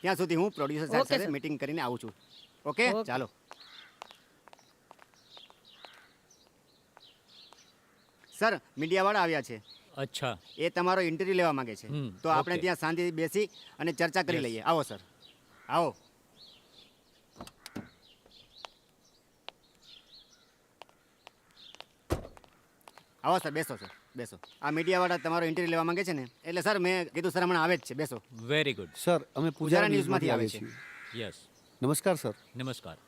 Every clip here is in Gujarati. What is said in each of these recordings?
ત્યાં સુધી હું પ્રોડ્યુસર સાહેબ સાથે મીટિંગ કરીને આવું છું. ઓકે ચાલો. સર મીડિયાવાળા આવ્યા છે. અચ્છા. એ તમારો ઇન્ટરવ્યુ લેવા માંગે છે. તો આપણે ત્યાં શાંતિથી બેસી અને ચર્ચા કરી લઈએ. આવો સર આવો. આવો સર બેસો સર બેસો. આ મીડિયાવાળા તમારો ઇન્ટરવ્યુ લેવા માંગે છે ને એટલે સર મેં કીધું સર હમણાં આવે જ છે બેસો. વેરી ગુડ સર અમે પૂજારા ન્યૂઝમાંથી આવે છે. યસ નમસ્કાર સર. નમસ્કાર.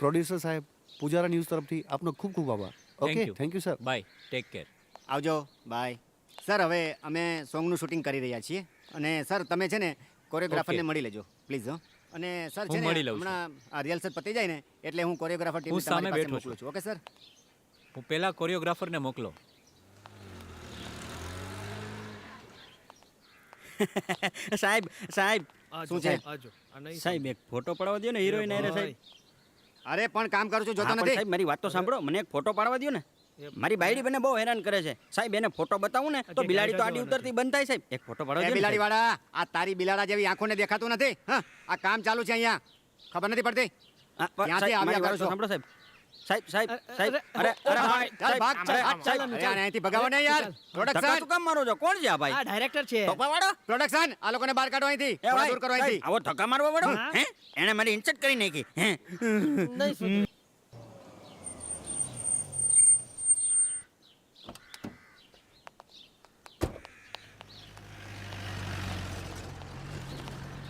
પ્રોડ્યુસર સાહેબ પૂજારા ન્યૂઝ તરફથી આપનો ખૂબ ખૂબ આભાર. Okay thank you sir. Bye take care આવજો. બાય સર હવે અમે સોંગનું શૂટિંગ કરી રહ્યા છીએ. અને સર તમે છે ને કોરિયોગ્રાફરને મળી લેજો પ્લીઝ હો. અને સર છે ને લઉં હમણાં આ રિહર્સલ પતી જાય ને એટલે હું કોરિયોગ્રાફર ટીમ સામે તમારી પાસે મોકલું છું. ઓકે સર હું પહેલા કોરિયોગ્રાફરને મોકલો. સાહેબ સાહેબ શું છે? સાહેબ એક ફોટો પાડવા દો ને હિરોઈન અરે સાહેબ. અરે પણ કામ કરું છું જોતો નથી. સાહેબ મારી વાત તો સાંભળો. મને એક ફોટો પાડવા દો ને. મારી બાયડી મને બહુ હેરાન કરે છે. સાહેબ એને ફોટો બતાવું ને તો બિલાડી તો આડી ઉતરતી બંધ થાય સાહેબ. એક ફોટો ને બિલાડી વાળા આ તારી બિલાડા જેવી આંખોને દેખાતું નથી આ કામ ચાલુ છે અહીંયા. ખબર નથી પડતી? આવ્યા મારી છો? સાંભળો સાહેબ. સાહેબ સાહેબ સાહેબ અરે, અરે અરે ચાલ ભાગ ચાલ, ચાલ, ચાલ, અહીંથી ભગાવો ને યાર. પ્રોડક્શન કામ મારો છો? કોણ છે આ ભાઈ? આ ડાયરેક્ટર છે. ટોપા વાળો પ્રોડક્શન આ લોકોને બહાર કાઢો અહીંથી. એ થોડા ભાઈ, દૂર કરો અહીંથી. આવો ધક્કા મારવા વાળો. હે. એને મારી ઇન્સર્ટ કરી નાખી. હે? નહીં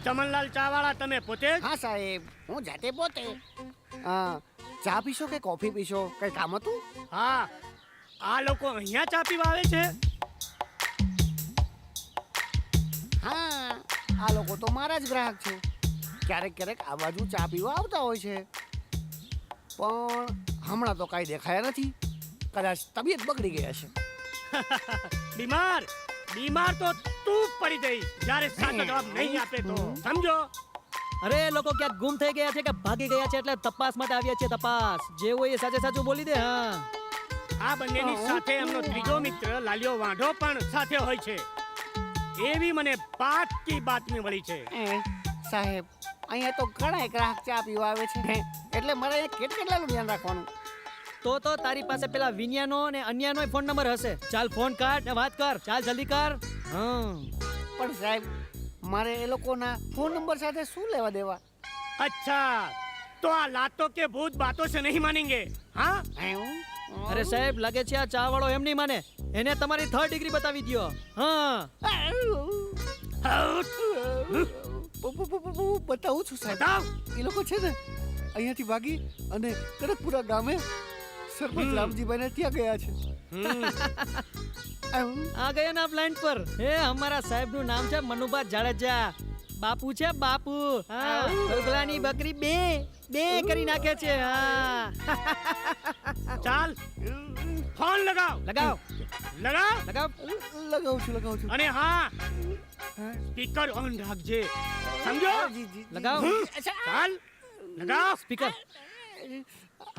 ચમનલાલ ચાવાળા તમે પોતે હા સાહેબ હું જાતે પોતે. હા ચા પીશો કે કોફી પીશો? કઈ કામ હતું? હા આ લોકો અહીંયા ચા પીવા આવે છે. હા આ લોકો તો મારા જ ગ્રાહક છે. ક્યારેક ક્યારેક આ બાજુ ચા પીવા આવતા હોય છે. પણ હમણાં તો કાંઈ દેખાયા નથી. કદાચ તબિયત બગડી ગયા છે. બીમાર? બીમાર તો તું પડી જઈ જ્યારે સાચો જવાબ નહીં આપે તો. સમજો? અરે લોકો ક્યાંક ગુમ થઈ ગયા છે કે ભાગી ગયા છે એટલે તપાસ માટે આવ્યા છે તપાસ. જે હોય એ સાચે સાચું બોલી દે હા. આ બંનેની સાથે એમનો ત્રીજો મિત્ર લાલિયો વાંઢો પણ સાથે હોય છે. એવી મને પાકી બાતમી મળી છે. સાહેબ અહીંયા તો ઘણા ગ્રાહક ચા પીવા આવે છે. એટલે મારે અહીંયા કેટ કેટલાનું ધ્યાન રાખવાનું? તો તો તારી પાસે પેલા વિન્યાનો અને અન્યાનો ફોન નંબર હશે. ચાલ ફોન કાઢ ને વાત કર. ચાલ જલ્દી કર. હા પણ સાહેબ મારે એ લોકોના ફોન નંબર સાથે શું લેવા દેવા? અચ્છા તો આ લાતો કે ભૂત બાતો છે નહીં માનેંગે? હા? અરે સાહેબ લાગે છે આ ચા વાળો એમ નહીં માને. એને તમારી થર્ડ ડિગ્રી બતાવી દ્યો. હા. બતાવું છું સાહેબ. એ લોકો છે ને અહીંયાથી ભાગી અને કડકપુરા ગામે સરપંચ રામજીભાઈ ત્યાં ગયા છે. આ ગયા ના પ્લાન્ટ પર. હે અમારા સાહેબનું નામ છે મનુભા જાડેજા. બાપુ છે બાપુ. હા બગલાની બકરી બે બે કરી નાખે છે હા. ચાલ. ફોન લગાવ. લગાવ. લગાવ. લગાવ. લગાવ છું લગાવ છું. અને હા સ્પીકર ઓન રાખજે. સમજો. લગાવ. ચાલ. લગાવ. સ્પીકર.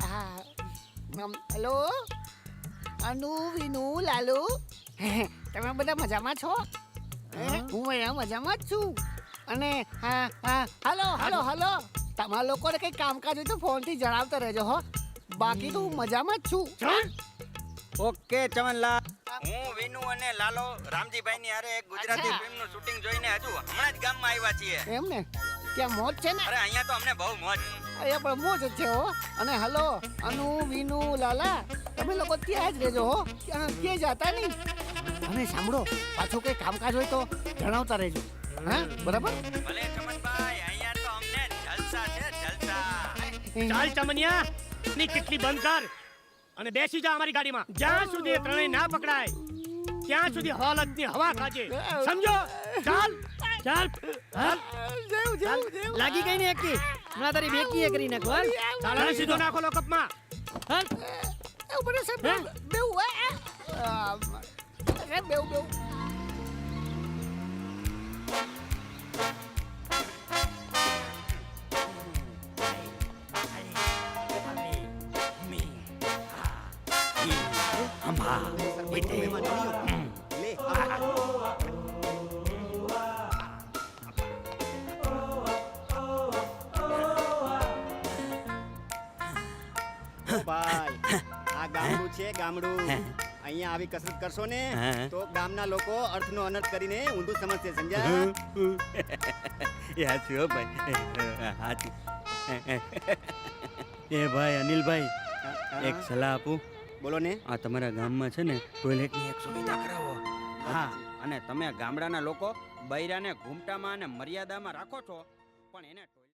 હા. હેલો? અનુ વિનુ લાલુ? તમે બધા મજામાં છો? હું? અહીંયા મજામાં જ છું. અને હા હા હાલો હાલો હાલો. તમારા લોકોને કંઈ કામકાજ હોય તો ફોનથી જણાવતા રહેજો હો. બાકી તો હું મજામાં જ છું. ઓકે ચમનલાલ. હું. વિનુ અને લાલો રામજીભાઈ ની હારે એક ગુજરાતી. ફિલ્મનું શૂટિંગ જોઈને હજુ હમણાં જ ગામમાં આવ્યા છીએ. એમ ને ત્યાં મોજ છે ને? અરે અહીંયા તો અમને બહુ મોજ. અહીંયા પણ મોજ જ છે હો અને હલો અનુ વિનુ લાલા તમે લોકો ત્યાં જ રહેજો હો ત્યાં ક્યાંય જતા નહીં અને સાંભળો પાછું કંઈ કામકાજ હોય તો જણાવતા રહેજો હા બરાબર ભલે ચમનભાઈ અહીંયા તો અમને જલસા છે જલસા ચાલ ચમનિયા ની કેટલી બંધ કર અને બેસી જા અમારી ગાડીમાં જ્યાં સુધી ત્રણેય ના પકડાય ત્યાં સુધી હોલતની હવા ખાજે સમજો ચાલ ચાલ લાગી ગઈ ને એકી હમણાં તારી બેકી એ કરી નાખો હાલ ચાલ સીધો નાખો લોકઅપમાં હાલ એવું બધું સાહેબ હે? બેવું હે? આમ, સાહેબ બેવું બેવું હમા હા સર, કોઈ તો મહેમાન આવ્યો. લે આ. છે ગામડું. અહીંયા આવી કસરત કરશો ને. તો ગામના લોકો અર્થનો અનર્થ કરીને ઊંધું સમજશે સમજ્યા? એ હાચું હો ભાઈ. હાચું. એ ભાઈ અનિલભાઈ એક સલાહ આપું. બોલો ને. આ તમારા ગામમાં છે ને ટોયલેટની એક સુવિધા કરાવો. હા અને તમે ગામડાના લોકો બૈરાને ઘૂમટામાં અને મર્યાદામાં રાખો છો પણ એને